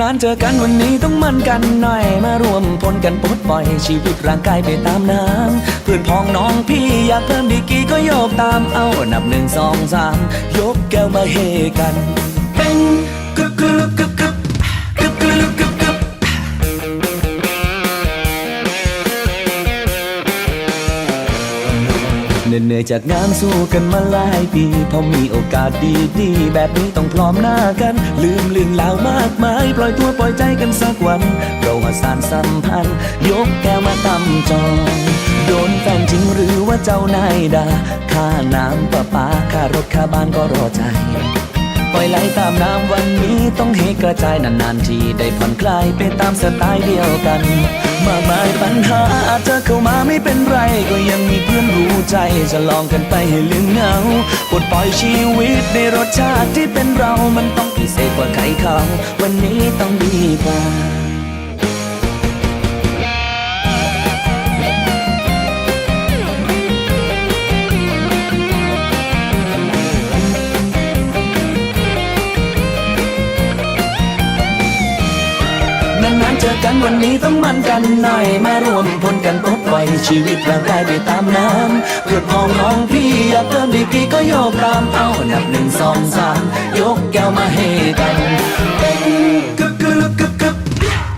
นานเจอกันวันนี้ต้องมั่นกันหน่อย มารวมพลกันปลดปล่อยชีวิตร่างกายไปตามน้ำเพื่อนพ้องน้องพี่อยากเพิ่มดีกรีก็โยกตามเอานับหนึ่งสองสามยกแก้วมาเฮกัน เป็น เหนื่อยจากงานสู้กันมาหลายปี พอมีโอกาสดีๆ แบบนี้ต้องพร้อมหน้ากัน ลืมลืมแล้วมากมาย ปล่อยตัวปล่อยใจกันสักวัน เรามาสานสัมพันธ์ ยกแก้วมาตำจองโดนแฟนจริงหรือว่าเจ้านายด่าค่าน้ำประปาค่ารถค่าบ้านก็รอใจ ปล่อยไหลตามน้ำวันนี้ต้องให้กระจายนานๆทีได้ผ่อนคลายไปตามสไตล์เดียวกัน มากมายปัญหาอาจจะเข้ามาไม่เป็นไร ก็ยังมีเพื่อนรู้ใจจะลองกันไปให้ลืมเหงาปลดปล่อยชีวิตในรสชาติที่เป็นเรามันต้องพิเศษกว่าใครเขาวันนี้ต้องดีกว่า เจอกันวันนี้ต้องมันกันหน่อย มารวมพลกันปลดปล่อยชีวิตร่างกายไปตามน้ำเพื่อพ้องน้องพี่อยากเติมดีกรีก็โยกตามเอานับหนึ่งสองสามยกแก้วมาให้กันเป็นกึบกึบกึบกึบ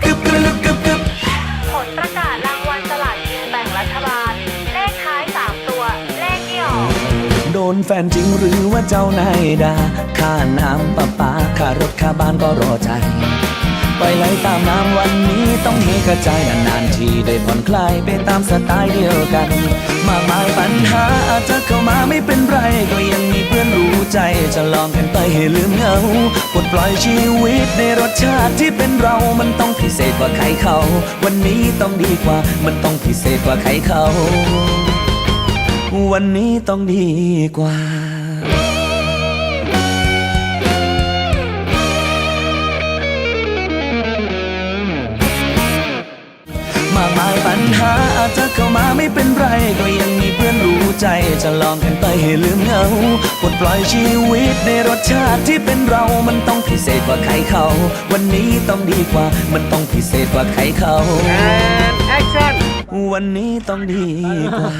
กึบกึบกึบกึบผลประกาศรางวัลสลากกินแบ่งรัฐบาล เลขท้าย3ตัว เลขที่ออกโดนแฟนจริงหรือว่าเจ้านายด่าค่าน้ำประปาค่ารถค่าบ้านก็รอใจ ล่อยไหลตามน้ำวันนี้ต้องให้กระจายนานๆทีได้ผ่อนคลายไปตามสไตล์เดียวกัน มากมายปัญหาอาจจะเข้ามาไม่เป็นไร ก็ยังมีเพื่อนรู้ใจจะลองกันไปให้ลืมเหงาปลดปล่อยชีวิตในรสชาติที่เป็นเรา มันต้องพิเศษกว่าใครเขา วันนี้ต้องดีกว่า มันต้องพิเศษกว่าใครเขา วันนี้ต้องดีกว่า ญหาอาจจะเข้ามาไม่เป็นไร ก็ยังมีเพื่อนรู้ใจ จะลองกันไปให้ลืมเหงาปลดปล่อยชีวิตในรสชาติที่เป็นเรา มันต้องพิเศษกว่าใครเขา วันนี้ต้องดีกว่า มันต้องพิเศษกว่าใครเขาวันนี้ต้องดีกว่า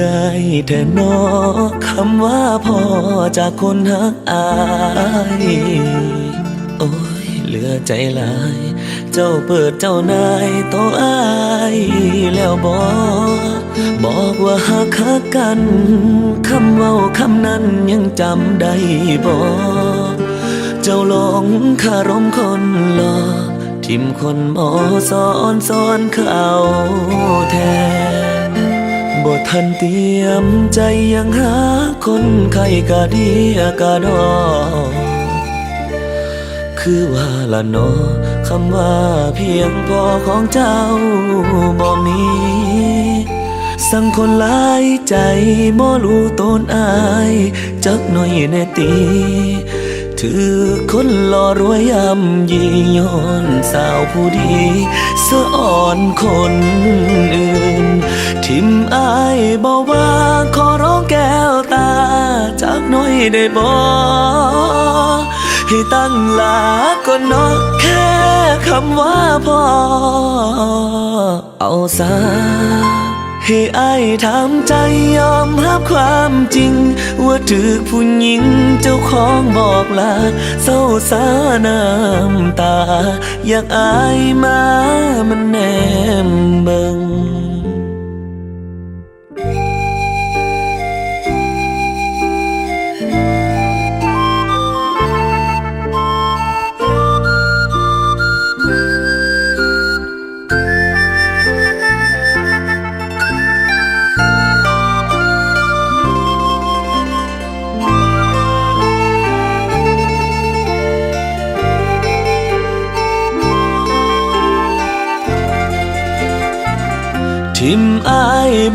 ง่ายแต่นอคำว่าพอจากคนหักอาย โอ้ยเหลือใจหลาย เจ้าเปิดเจ้านายโตวอายแล้วบอกบอกว่าหักหักกันคำเว้าคำนั้นยังจำได้บอกเจ้าหลงคารมคนหลอกทิมคนหมอสอนสอนเขาแทน บ่ทันเตรียมใจยังหาคนใครกะดีกะดอ คือว่าละเนอคำว่าเพียงพอของเจ้าบ่มี สั่งคนหลายใจบ่รู้ตนอาย จักหน่อยแน่ตีถือคนหล่อรวยยำยีย้อนสาวผู้ดี สะอ่อนคนอื่น ทิมอายบอกว่าขอร้องแก้วตา จากน้อยได้บ่ให้ตั้งหลาก็นอกแค่คำว่าพอ เอาซะให้อายถามใจยอมรับความจริง ว่าถือผู้หญิงเจ้าของบอกลาเศร้าสาน้ำตา อยากอายมามันแนมเบิง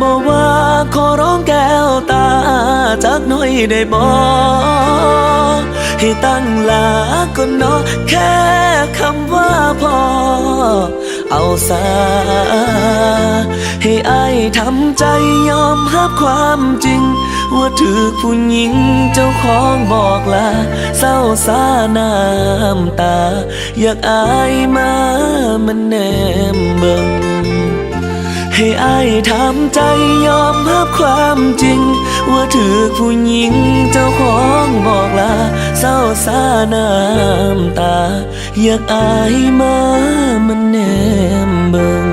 บอกว่าขอร้องแก้วตาจักหน่อยได้บ่ให้ตั้งหลาก็เนาะแค่คำว่าพอ เอาซาให้อายทำใจยอมรับความจริง ว่าถือผู้หญิงเจ้าของบอกลาเศร้าสาน้ำตา อยากอายมามันแนมเบิง ให้อายถามใจยอมรับความจริง ว่าถือผู้หญิงเจ้าของบอกลาเศร้าสาน้ำตา อยากอายมามันแนมเบิง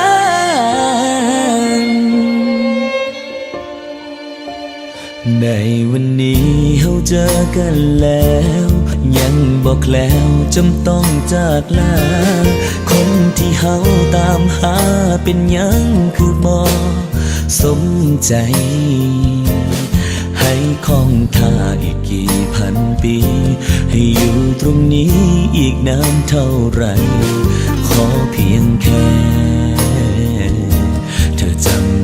ในวันนี้เฮาเจอกันแล้ว ยังบอกแล้วจำต้องจากลา คนที่เฮาตามหาเป็นยังคือบ่สมใจ ให้คองท่าอีกกี่พันปี ให้อยู่ตรงนี้อีกนานเท่าไหรขอเพียงแค่ เธอจำ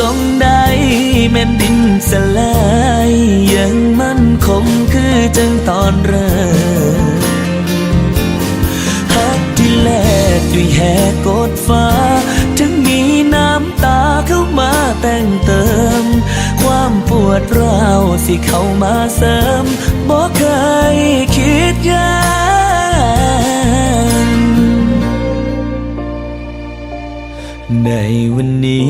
ลงได้แม่นดินสลายยังมั่นคงคือจังตอนเริ่มฮักที่แลกด้วยแหกกดฟ้า ถึงมีน้ำตาเข้ามาแต่งเติม ความปวดร้าวสิเข้ามาเสริมบ่เคยคิดยังในวันนี้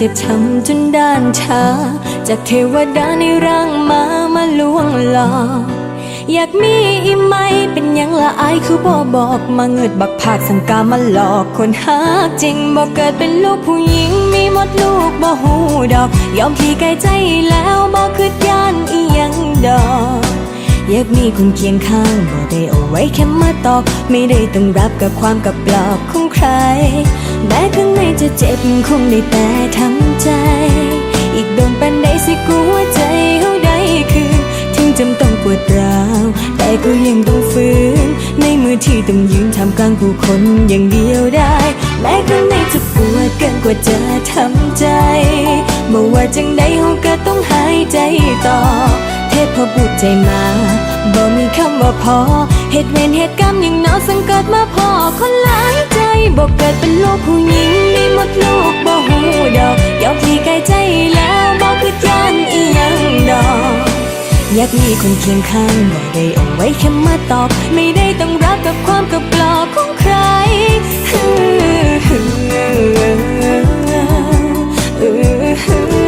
เจ็บช้ำจนด้านชา จากเทวดาในร่างมามาลวงหลอกอยากมีอีไหมเป็นยังละอายคือบ่บอกมาเงิดบักผากสังกามาหลอกคนหากจริงบอกเกิดเป็นลูกผู้หญิงมีหมดลูกบ่หูดอก ยอมพี่ไกลใจแล้วบ่คืดย่านอียังดอกอยากมีคนเคียงข้างบ่ได้เอาไว้แค่มาตอก ไม่ได้ต้องรับกับความกับปลอบของใคร แม้ข้างในจะเจ็บคงได้แต่ทำใจ อีกโดนปันใดสิกลัวใจเฮาได้คืนถึงจำต้องปวดร้าวแต่ก็ยังต้องฝืนในมือที่ต้องยืนทำกลางผู้คนอย่างเดียวได้ แม้ข้างในจะปวดเกินกว่าจะทำใจบ่ว่าจังใดเฮาก็ต้องหายใจต่อ เทพพบุตรใจมาบ่มีคำว่าพอเหตุเวรเหตุกรรมยังหนาวสังเกิดมาพอคนหลายใจ บอกเกิดเป็นลูกผู้หญิงมีหมดลูกบ่หูดอกยอมที่ไกลใจแล้วบอกคือย่านอีหยังดอกอยากมีคนเคียงข้างบอกได้เอาไว้แค่มาตอบ ไม่ได้ต้องรับกับความกับปลอกของใครแ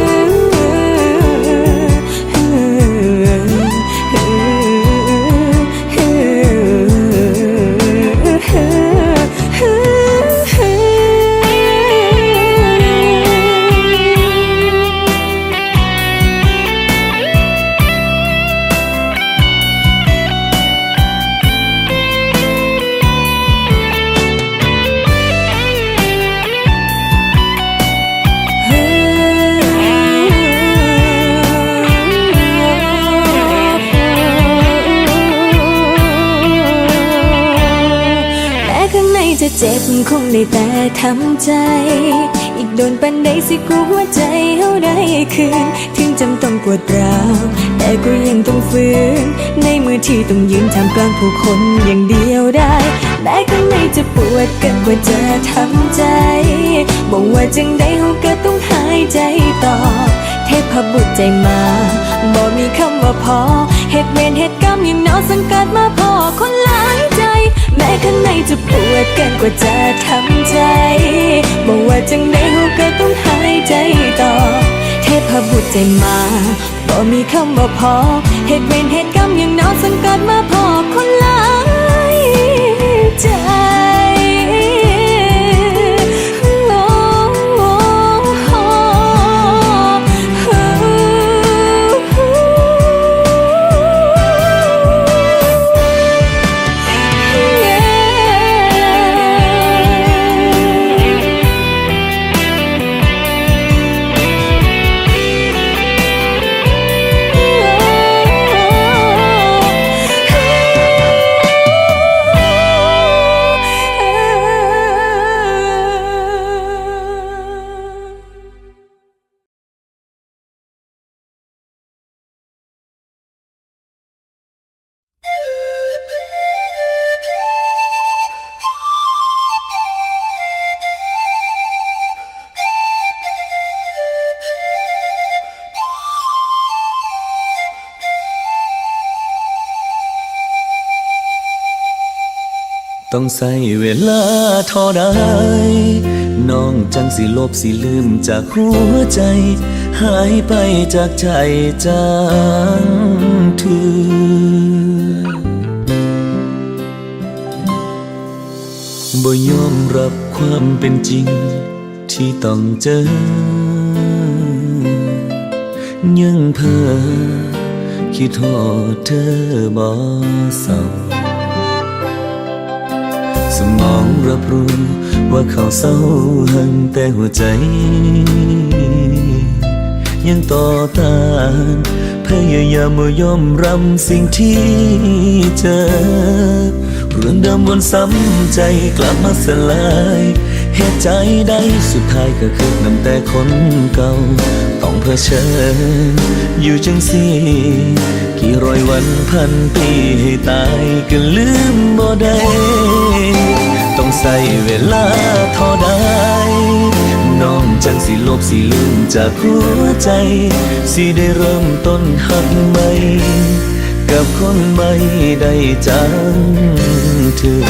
จะเจ็บคงได้แต่ทำใจ อีกโดนปันใดสิกลัวหัวใจเฮาได้คืน ถึงจำต้องปวดร้าวแต่ก็ยังต้องฝืน ในมือที่ต้องยืนทำกลางผู้คนอย่างเดียวได้แม้ข้างในจะปวดกินกว่าจะทำใจบอกว่าจังใดเฮาก็ต้องหายใจต่อ เทพบุตรใจมาบ่มีคำว่าพอเหตุเวรเหตุกรรมยังหนาวสังกัดมาพอคน ข้างในจะปวดเกินกว่าจะทำใจบอกว่าจังไดเขาก็ต้องหายใจต่อ เทพบุตรใจมาบ่มีคำว่าพอ เหตุเวรเหตุกรรมอย่างหนาวสังกัดมาพอคนหลายใจ ต้องใส่เวลาเท่าใดน้องจังสิลบสิลืมจากหัวใจ หายไปจากใจจางเถือบ่ยอมรับความเป็นจริง ที่ต้องเจอ ยังเพ้อคิดทอดเธอบ่เศร้า มองรับรู้ว่าเขาเศร้าหันแต่หัวใจ ยังต่อต้านพยายามบ่ยอมรับสิ่งที่เจอเรื่องเดิมวนซ้ำใจกลับมาสลายเหตุใจใดสุดท้ายก็คือนำแต่คนเก่าต้ อเผชิญอยู่จังสิกี่ร้อยวันพันปีให้ตายก็ลืมบ่ได้ต้องใส่เวลาเท่าใดน้องจังสิลบสิลืมจากหัวใจ สิได้เริ่มต้นหักใหม่กับคนใหม่ได้จังเธอ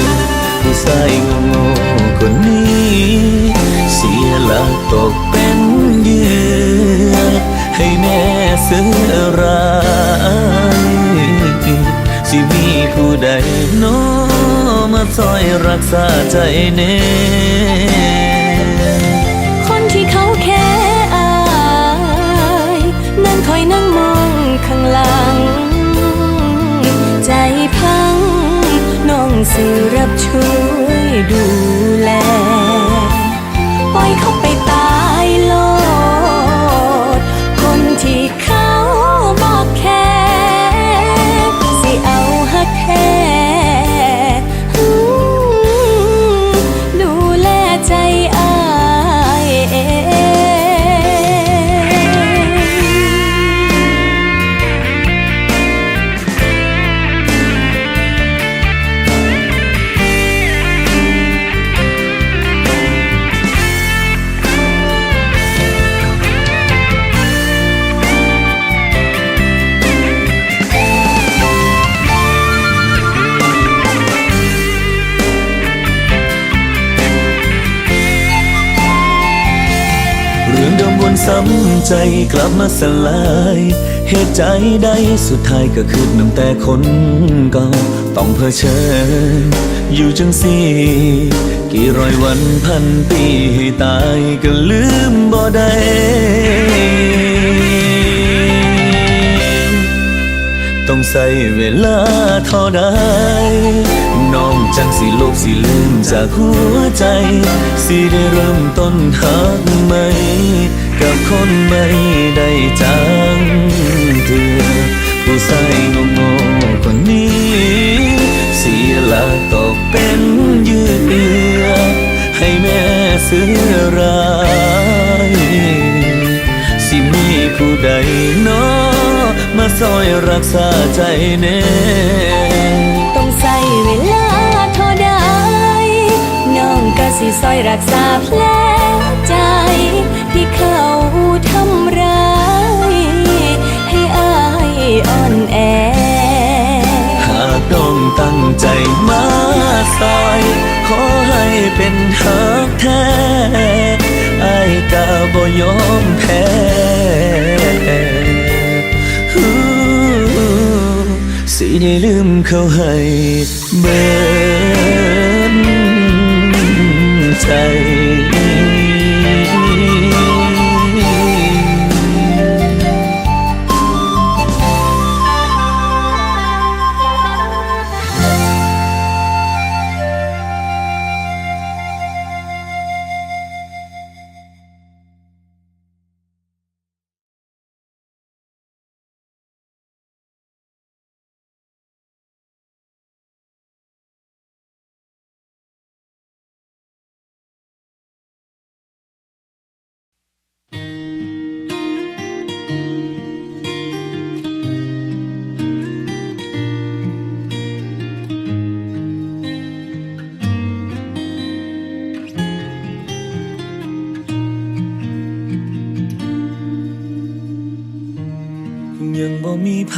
ผู้ชายโง่ๆคนนี้ เสียหลักตกเป็น ให้แม่เสือร้ายสิมีผู้ใดโน้มาซอยรักษาใจแน่คนที่เขาแค่อายนั่งคอยนั่งมองข้างหลัง ใจพังน้องสิรับช่วยดู ใจกลับมาสลาย เหตุใจใดสุดท้ายก็คือน้ำแต่คนเก่าต้องเผชิญอยู่จังสี่กี่ร้อยวันพันปีให้ตายก็ลืมบ่ได้ต้องใส่เวลาเท่าใด จังสิโลกสิลืมจากหัวใจ สิได้เริ่มต้นหักใหม่กับคนไม่ได้จังเถือผู้ใส่งงๆคนนี้ เสียหลักตกเป็นเยื่อให้แม่เสือร้ายสิมีผู้ใดเนาะมาซอยรักษาใจแน่ต้องใส่ เวลาเท่าใดน้องก็สิซอยรักษาแผลใจ ที่เขาทำร้าย ให้อายอ่อนแอ หากต้องตั้งใจมาซอย ขอให้เป็นหักแท้ไอ้ายกะบ่ยอมแพ้ สิได้ลืมเขาให้เบิดใจ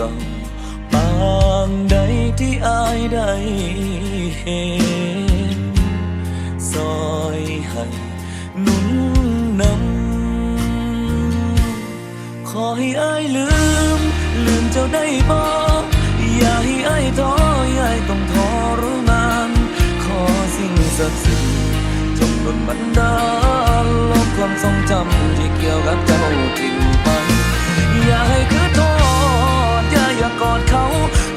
เก่าปางใดที่อายได้เห็นซอยให้นุนนำขอให้อายลืม ลืมเจ้าได้บ่อย่าให้อายท้ออย่าให้ต้องทรมานขอสิ่งศักดิ์สิทธิ์จงดลบันดาลลบความทรงจำที่เกี่ยวกับเจ้าทิ้งไปอย่าให้คือ กอดเขา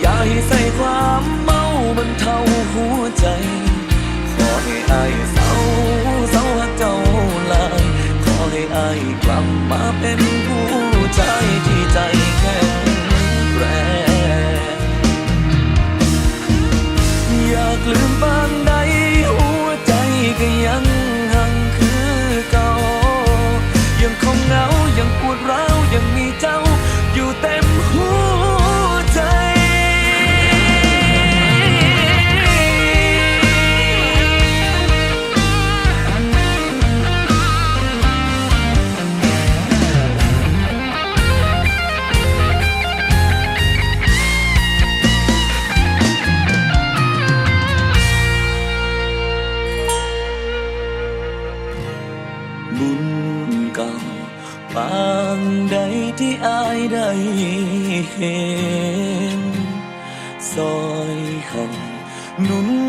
อย่าให้ใส่ความเมาบรรเทาหัวใจ ขอให้อายเศร้าเศร้าหักเจ้าลาย ขอให้อายกลับมาเป็น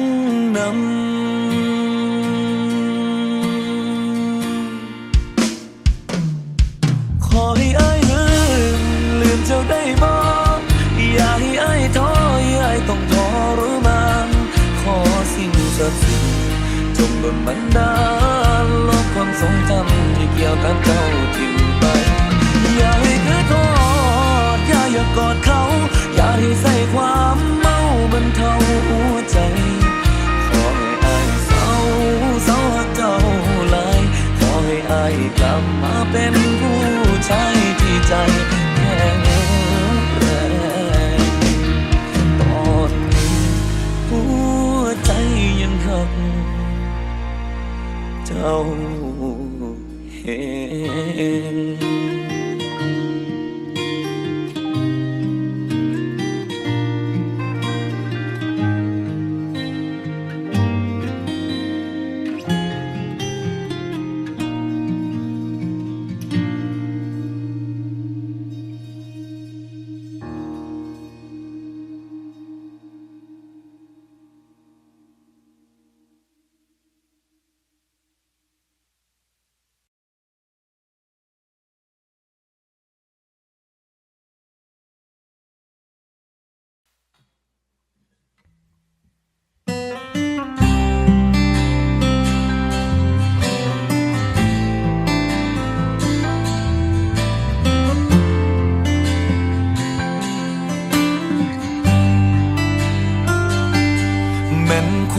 นุนนำ ขอให้อายลืมลืมเจ้าได้บ่อย่าให้อายท้ออย่าให้ต้องทรมานขอสิ่งศักดิ์สิทธิ์จงดลบันดา เห็น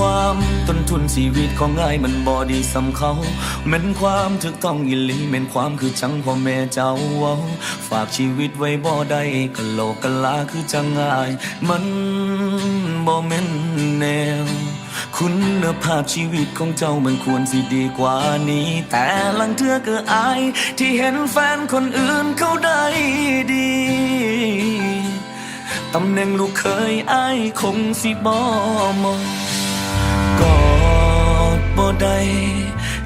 ความต้นทุนชีวิตของง่ายมันบอดีสำเขาแม้นความถูกต้องอิลีแม้นความคือจังพ่อแม่เจ้าเว้า ฝากชีวิตไว้บ่ได้กะโลกกะลาคือจังง่าย มันบ่แม่นแนว คุณภาพชีวิตของเจ้ามันควรสิดีกว่านี้ แต่ลังเทือก็อาย ที่เห็นแฟนคนอื่นเขาได้ดีตำแหน่งลูกเคยอายคงสิบ่มอง บ่ได้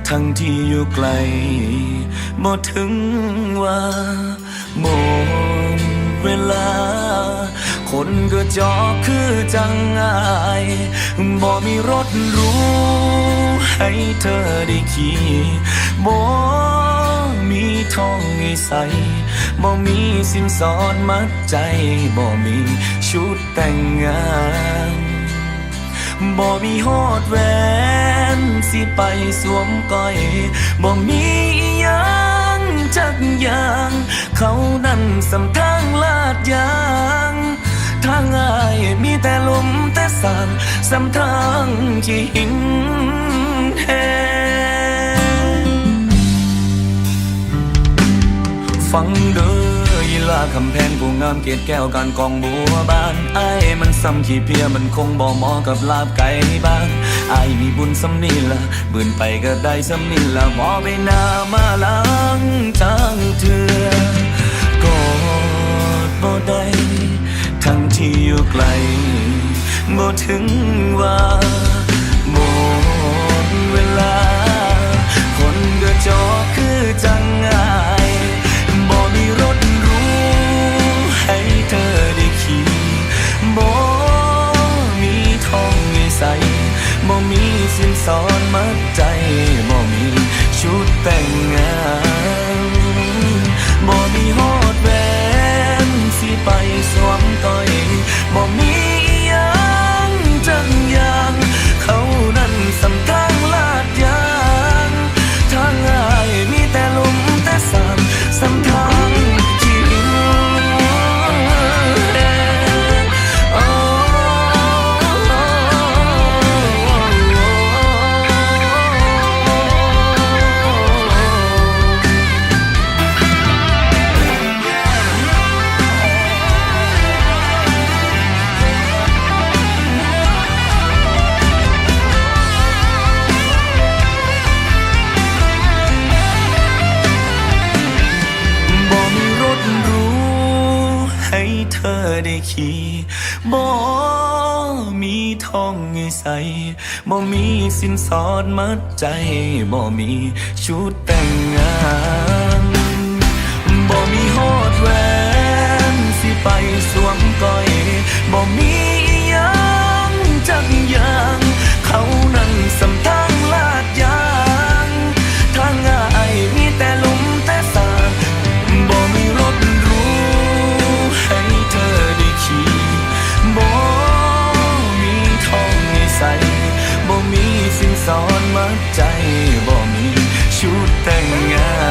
ทั้งที่อยู่ไกลบ่ถึงว่าหมดเวลา คนก็จอกคือจังอายบ่มีรถรู้ ให้เธอได้ขี่บ่มีทองให้ใส่บ่มีสินสอดมัดใจบ่มีชุดแต่งงาน บ่มีฮอดแหวนสิไปสวมก้อยบ่มียังจักอย่างเขานั่นสำทางลาดยางทางอายมีแต่ลมแต่สางสำทางที่หินแหฟังเด้อ ลาคำแพงผู้งามเกตแก้วการกองบัวบานไอ้มันซ้ำขี้เพียมันคงบ่เหมาะกับลาบไก่บ้านไอ้มีบุญสำนีละบืนไปก็ได้สำนีละหมอไปนามาล้างจางเถื่อกอดบ่ได้ทั้งที่อยู่ไกลบ่ถึงว่าีบ่มีทองให้ใส่บ่มีสินสอดมัดใจบ่มีชุดแต่งงานบ่มีฮอดแหวนสิไปสวมก้อยบ่มีหยังจักอย่าง ใจบ่มีชุดแต่งงาน